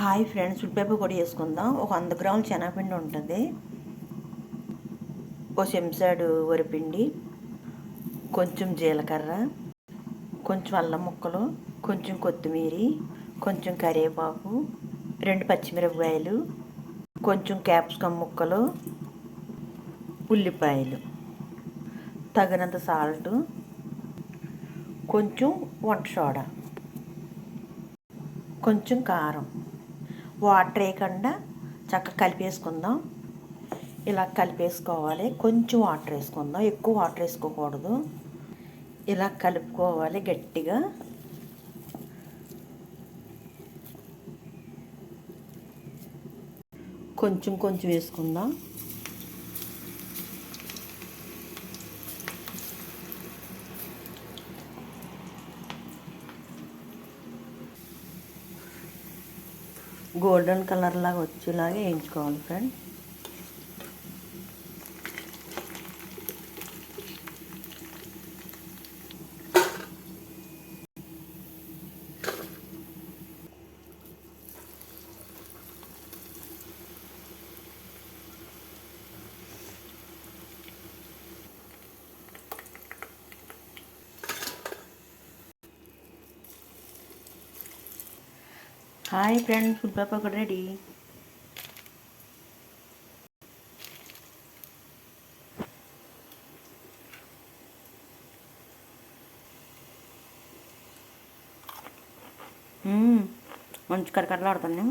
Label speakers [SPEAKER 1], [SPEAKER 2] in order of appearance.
[SPEAKER 1] Hi friends ఉల్లిపాయ కూడా వేసుకుందాం. ఒక వంద గ్రాముల శనగపిండి ఉంటుంది. ఓ చెంచాడు వరిపిండి కొంచెం జీలకర్ర కొంచెం అల్లం ముక్కలు కొంచెం కొత్తిమీర కొంచెం కరివేపాకు రెండు పచ్చిమిరపకాయలు కొంచెం క్యాప్సికమ్ ముక్కలు ఉల్లిపాయలు. తగినంత సాల్ట్ కొంచెం వంట సోడా కొంచెం కారం. వాటర్ వేయకుండా చక్కగా కలిపేసుకుందాం. ఇలా కలిపేసుకోవాలి. కొంచెం వాటర్ వేసుకుందాం. ఎక్కువ వాటర్ వేసుకోకూడదు. ఇలా కలుపుకోవాలి గట్టిగా. కొంచెం కొంచెం వేసుకుందాం. గోల్డెన్ కలర్ లాగా వచ్చేలాగా వేయించుకోవాలి friend. Hi friend food paper కూడా రెడీ మంచి కరకరలాడుతుంది